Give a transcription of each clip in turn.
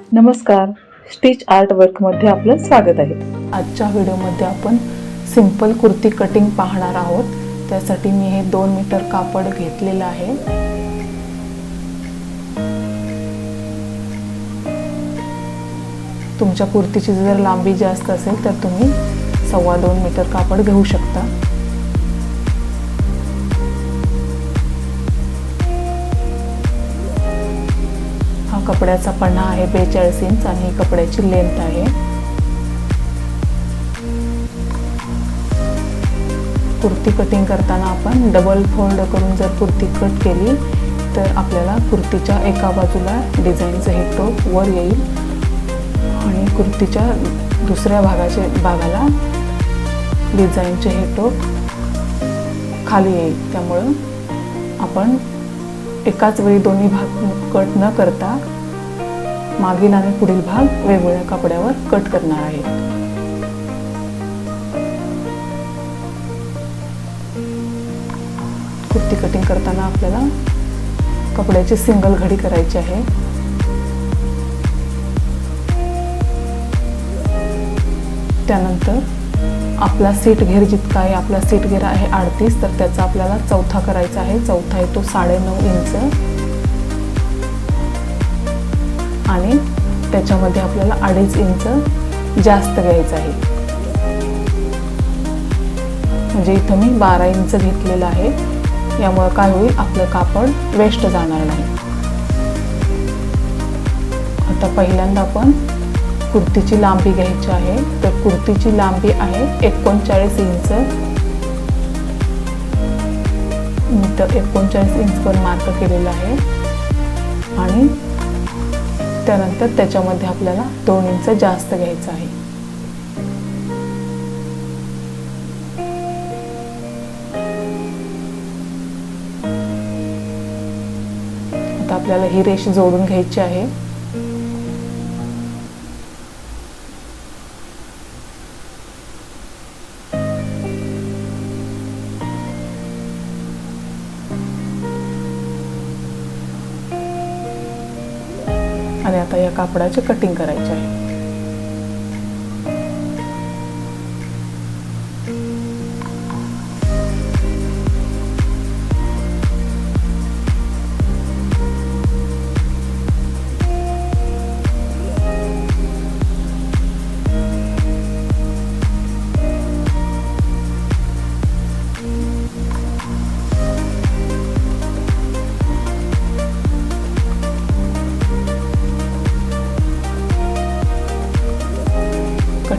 नमस्कार. Stitch art वर्कमध्ये आपलं स्वागत आहे. आजच्या व्हिडिओमध्ये आपण सिंपल कुर्ती कटिंग पाहणार आहोत. त्यासाठी मी हे दोन मीटर कापड घेतलेलं आहे. तुमच्या कुर्तीची जर लांबी जास्त असेल तर तुम्ही सव्वा दोन मीटर कापड घेऊ शकता. कपड्याचा पन्हा आहे बेचाळीस इंच आणि कपड्याची लेंथ आहे. कुर्ती कटिंग करताना आपण डबल फोल्ड करून जर कुर्ती कट केली तर आपल्याला कुर्तीच्या एका बाजूला डिझाईनचं हे टोप वर येईल. आणि कुर्तीच्या दुसऱ्या भागाचे भागाला डिझाईनचे हे टोप खाली येईल. त्यामुळं आपण एकाच वेळी दोन्ही भाग कट न करता मागील आणि पुढील भाग वेगवेगळ्या कपड्यावर कट करणार आहे. कुर्ती कटिंग करताना आपल्याला कपड्याची सिंगल घडी करायची आहे. त्यानंतर आपला सीट घेर जितका आहे आपला सीट घेर आहे अडतीस तर त्याचा आपल्याला चौथा करायचा आहे. चौथा आहे तो साडेनऊ इंच. आणि त्याच्यामध्ये आपल्याला अडीच इंच जास्त घ्यायचं आहे. म्हणजे इथं मी बारा इंच घेतलेलं आहे. यामुळं काय होईल? आपलं कापड वेस्ट जाणार नाही. आता पहिल्यांदा आपण कुर्तीची लांबी घ्यायची आहे. तर कुर्तीची लांबी आहे एकोणचाळीस इंच. मी तर एकोणचाळीस इंचवर मार्क केलेला आहे. आणि त्यानंतर त्याच्यामध्ये आपल्याला दोन इंच जास्त घ्यायचं आहे. आता आपल्याला ही रेष जोडून घ्यायची आहे. आणि आता या कापडाचे कटिंग करायचे आहे.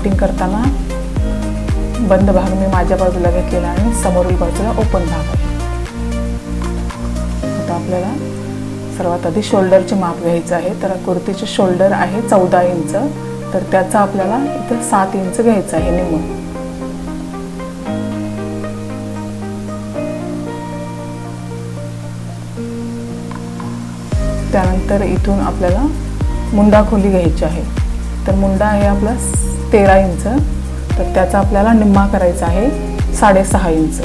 कटिंग करताना बंद भाग मी माझ्या बाजूला घेतलेला आणि समोरील बाजूला ओपन भाग आहे. आता आपल्याला सर्वात आधी शोल्डरचे माप घ्यायचं आहे. तर कुर्तीचे शोल्डर आहे चौदा इंच तर त्याचा आपल्याला इथं सात इंच घ्यायचं आहे निम त्यानंतर इथून आपल्याला मुंडा खोली घ्यायची आहे. तर मुंडा आहे आपला तेरा इंच. तर त्याचा आपल्याला निम्मा करायचा आहे साडेसहा इंच.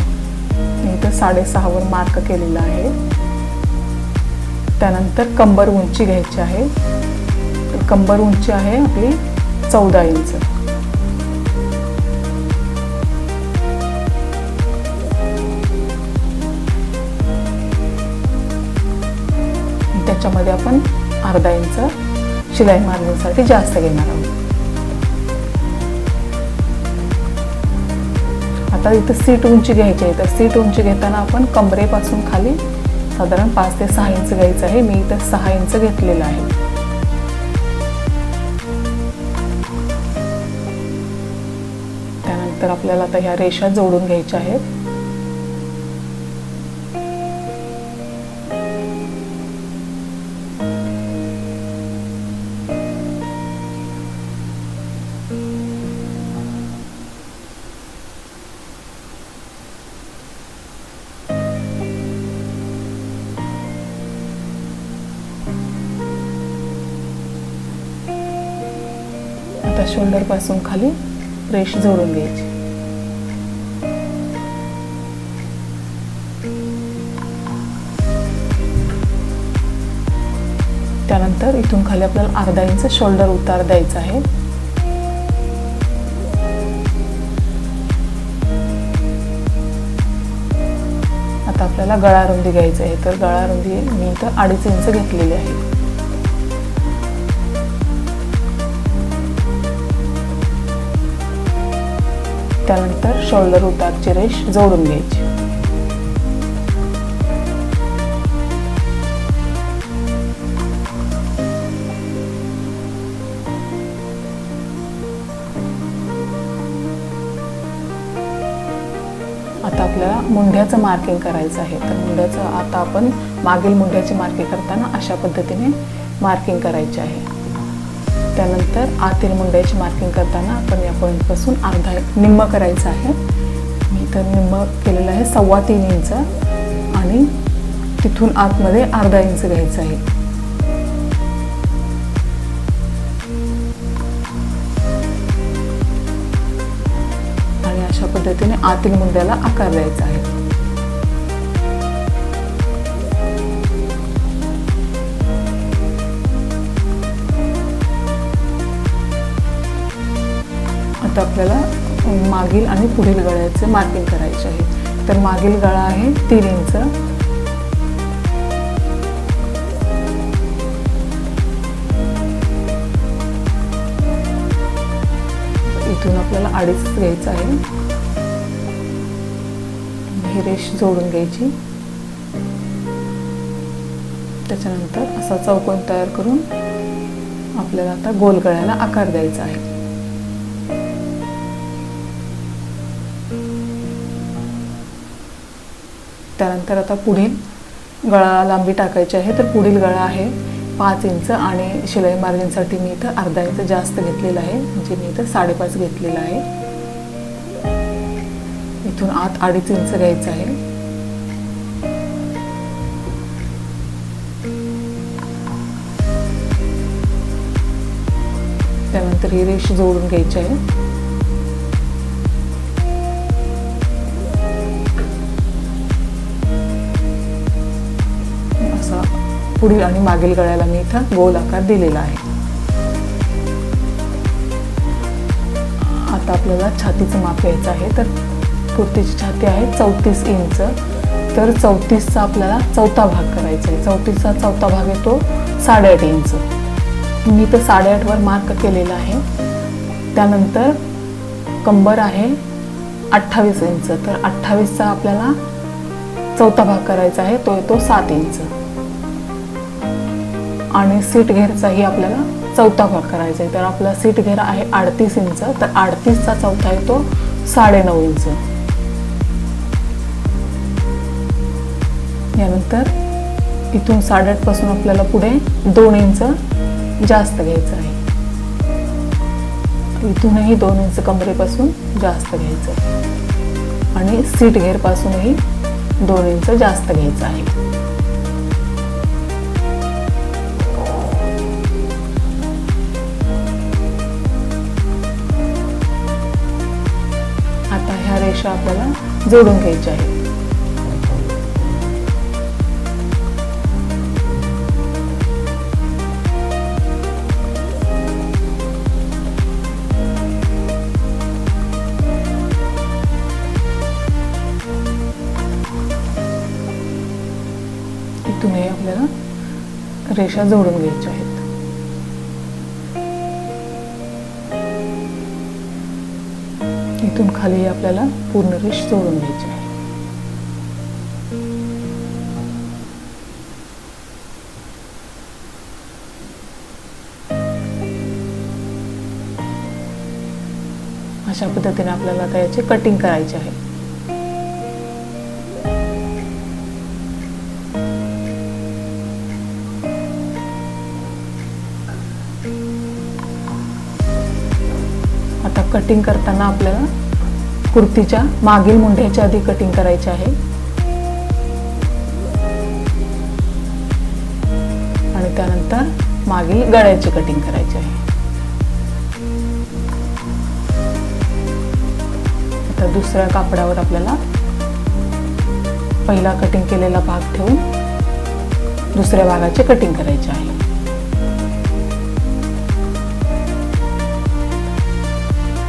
इथं साडेसहावर मार्क केलेला आहे. त्यानंतर कंबर उंची घ्यायची आहे. तर कंबर उंची आहे आपली चौदा इंच. त्याच्यामध्ये आपण अर्धा इंच शिलाई मारण्यासाठी जास्त घेणार आहोत. आता इथं सीट उंची घ्यायची आहे. तर सीट उंची घेताना आपण कमरेपासून खाली साधारण पाच ते सहा इंच घ्यायचं आहे. मी इथं सहा इंच घेतलेलं आहे. त्यानंतर आपल्याला आता ह्या रेषा जोडून घ्यायच्या आहेत. शोल्डरपासून शोल्डरपासून खाली रेष जोडून घ्यायची. त्यानंतर इथून खाली आपल्याला अर्धा इंच शोल्डर उतार द्यायचा आहे. आता आपल्याला गळा रुंदी घ्यायची आहे. तर गळा रुंदी मी इथं अडीच इंच घेतलेली आहे. त्यानंतर शोल्डर उतारची रेष जोडून घ्यायची. आता आपल्याला मुंढ्याचं मार्किंग करायचं आहे. तर मुंढ्याचं आता आपण मागील मुंढ्याची मार्किंग करताना अशा पद्धतीने मार्किंग करायची आहे. त्यानंतर आतील मुंड्याची मार्किंग करताना आपण या पॉईंटपासून अर्धा निम्म करायचं आहे. मी तर निम्म केलेलं आहे सव्वा तीन इंच आणि तिथून आतमध्ये अर्धा इंच घ्यायचं आहे. आणि अशा पद्धतीने आतील मुंड्याला आकार द्यायचा आहे. आता आपल्याला मागील आणि पुढील गळ्याचे मार्किंग करायचे आहे. तर मागील गळा आहे तीन इंच. इथून आपल्याला अडीच घ्यायचं आहे. ही रेष जोडून घ्यायची. त्याच्यानंतर असा चौकोन तयार करून आपल्याला आता गोल गळ्याला आकार द्यायचा आहे. त्यानंतर आता पुढील गळा लांबी टाकायची आहे तर पुढील गळा आहे पाच इंच आणि शिलाई मार्जिनसाठी मी इथं अर्धा इंच जास्त घेतलेला आहे म्हणजे मी इथं साडेपाच घेतलेला आहे. इथून आत अडीच इंच घ्यायचं आहे. त्यानंतर ही रेष जोडून घ्यायची आहे. पुढील आणि मागील गळ्याला मी इथं गोल आकार दिलेला आहे. आता आपल्याला छातीचं माप घ्यायचं आहे तर कुर्तीची छाती आहे चौतीस इंच. तर चौतीसचा आपल्याला चौथा भाग करायचा आहे. चौतीसचा चौथा भाग येतो साडेआठ इंच. मी तर साडेआठवर मार्क केलेला आहे. त्यानंतर कंबर आहे अठ्ठावीस इंच. तर अठ्ठावीसचा आपल्याला चौथा भाग करायचा आहे तो येतो सात इंच. आणि सीट घेरचाही आपल्याला चौथा भाग करायचा आहे. तर आपला सीट घेर आहे अडतीस इंच. तर अडतीसचा चौथा येतो साडेनऊ इंच. यानंतर इथून साडेआठपासून आपल्याला पुढे दोन इंच जास्त घ्यायचं आहे. इथूनही दोन इंच कमरेपासून जास्त घ्यायचं आहे. आणि सीट घेरपासूनही दोन इंच जास्त घ्यायचं आहे. रेषा आपल्याला जोडून घ्यायच्या आहेत इथूनही आपल्याला रेषा जोडून घ्यायच्या आहेत. इथून खाली आपल्याला पूर्ण रेष जोडून घ्यायची आहे. अशा पद्धतीने आपल्याला आता याची कटिंग करायची आहे. आता कटिंग करताना आपल्याला कुर्तीच्या मागील मुंढ्याच्या आधी कटिंग करायची आहे. आणि त्यानंतर मागील गळ्याची कटिंग करायची आहे. आता दुसऱ्या कापडावर आपल्याला पहिला कटिंग केलेला भाग ठेवून दुसऱ्या भागाची कटिंग करायची आहे.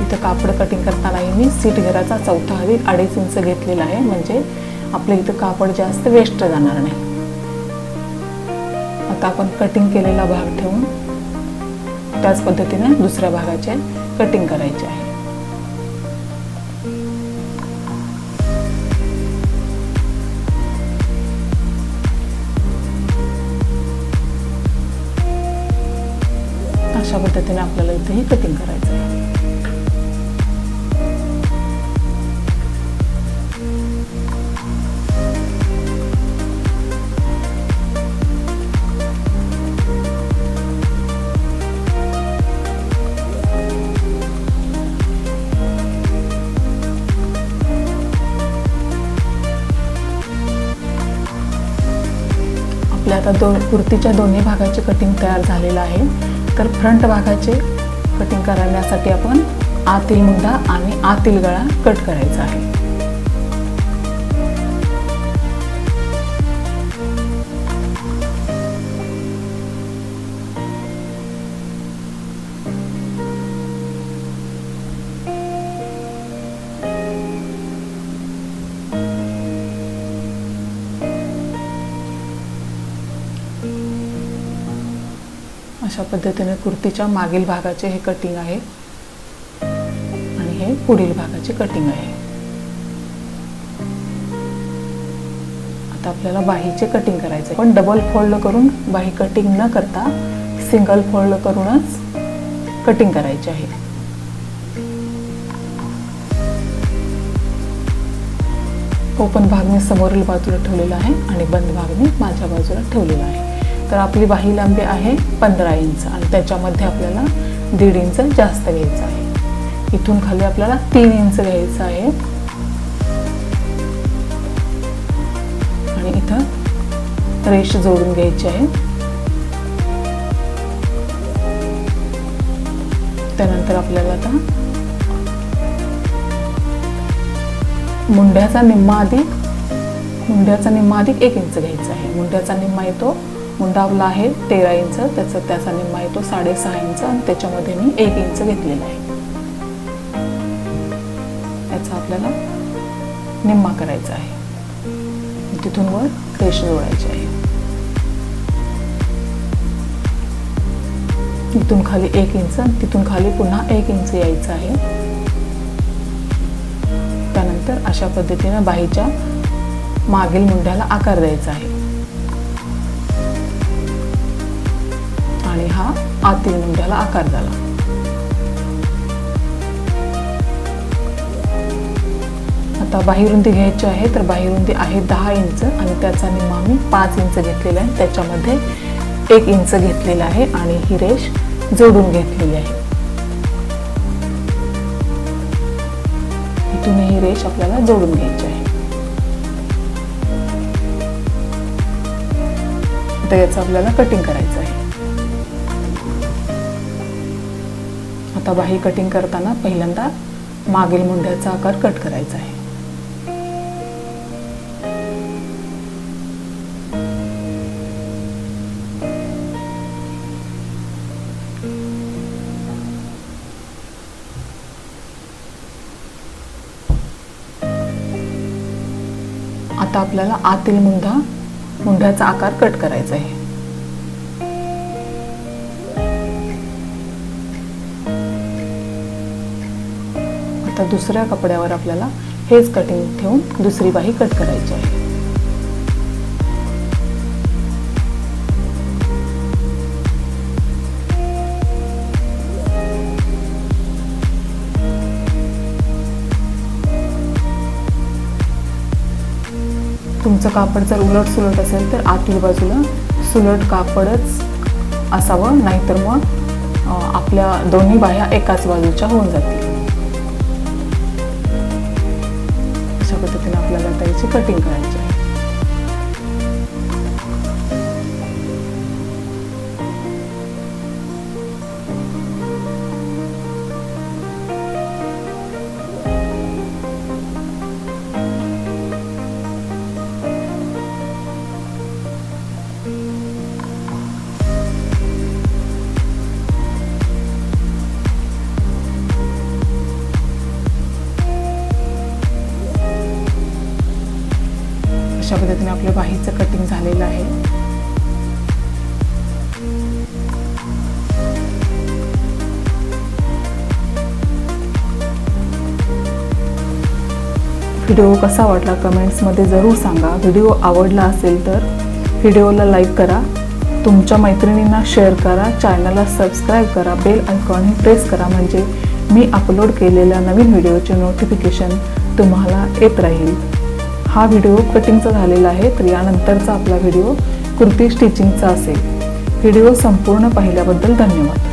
इथं कापड कटिंग करतानाही मी सीट घराचा चौथा हवी अडीच इंच घेतलेला आहे. म्हणजे आपल्या इथं कापड जास्त वेस्ट जाणार नाही. आता आपण कटिंग केलेला भाग ठेवून त्याच पद्धतीने दुसऱ्या भागाचे कटिंग करायचे आहे. अशा पद्धतीने आपल्याला इथेही कटिंग करायचं आहे. आपल्या आता दो कुर्तीच्या दोन्ही भागाचे कटिंग तयार झालेलं आहे. तर फ्रंट भागाचे कटिंग करण्यासाठी आपण आतील मुंडा आणि आतील गळा कट करायचा आहे. अशा पद्धतीने कुर्तीच्या मागील भागाचे हे कटिंग आहे. आणि हे पुढील भागाचे कटिंग आहे. आता आपल्याला बाहीचे कटिंग करायचे पण डबल फोल्ड करून बाही कटिंग न करता सिंगल फोल्ड करूनच कटिंग करायचे आहे. ओपन भाग मी समोरील बाजूला ठेवलेला आहे आणि बंद भाग मी माझ्या बाजूला ठेवलेला आहे. तर आपली बाही लांबी आहे पंधरा इंच आणि त्याच्यामध्ये आपल्याला दीड इंच जास्त घ्यायचं आहे. इथून खाली आपल्याला तीन इंच घ्यायचं आहे. आणि इथं रेष जोडून घ्यायची आहे. त्यानंतर आपल्याला आता मुंड्याचा निम्मा अधिक मुंड्याचा निम्मा अधिक एक इंच घ्यायचा आहे. मुंड्याचा निम्मा येतो मुंडावला आहे तेरा इंच. त्याचा त्याचा निम्मा येतो साडेसहा इंच आणि त्याच्यामध्ये मी एक इंच घेतलेला आहे. याचा आपल्याला निम्मा करायचा आहे. तिथून वर रेष जोडायची आहे. तिथून खाली एक इंच तिथून खाली पुन्हा एक इंच यायचं आहे. त्यानंतर अशा पद्धतीने बाहीच्या मागील मुंड्याला आकार द्यायचा आहे. आतील मुंड्याला आकार झाला आता बाहीरुंदी घ्यायची आहे तर बाहीरुंदी आहे दहा इंच आणि त्याचा निम्मा मी पाच इंच घेतलेला आहे. त्याच्यामध्ये एक इंच घेतलेला आहे आणि ही रेष जोडून घेतलेली आहे. इथून ही रेष आपल्याला जोडून घ्यायची आहे. आता याचं आपल्याला कटिंग करायचं आहे. आता बाही कटिंग करताना पहिल्यांदा मागील मुंड्याचा आकार कट करायचा आहे. आता आपल्याला आतील मुंडा मुंड्याचा आकार कट करायचा आहे. आता दुसऱ्या कपड्यावर आपल्याला हेच कटिंग ठेवून दुसरी बाही कट करायची आहे. तुमचं कापड जर उलट सुलट असेल तर आतील बाजूला सुलट कापडच असावं नाहीतर मग आपल्या दोन्ही बाह्या एकाच बाजूच्या होऊन जातील. त्याची कटिंग करायची व्हिडिओ कसा वाटला कमेंट्समध्ये जरूर सांगा. व्हिडिओ आवडला असेल तर व्हिडिओला लाईक करा. तुमच्या मैत्रिणींना शेअर करा. चॅनलला सबस्क्राईब करा. बेल आयकॉनही प्रेस करा. म्हणजे मी अपलोड केलेल्या नवीन व्हिडिओचे नोटिफिकेशन तुम्हाला येत राहील. हा व्हिडिओ कटिंगचा झालेला आहे तर यानंतरचा आपला व्हिडिओ कुर्ती स्टिचिंगचा असेल. व्हिडिओ संपूर्ण पाहिल्याबद्दल धन्यवाद.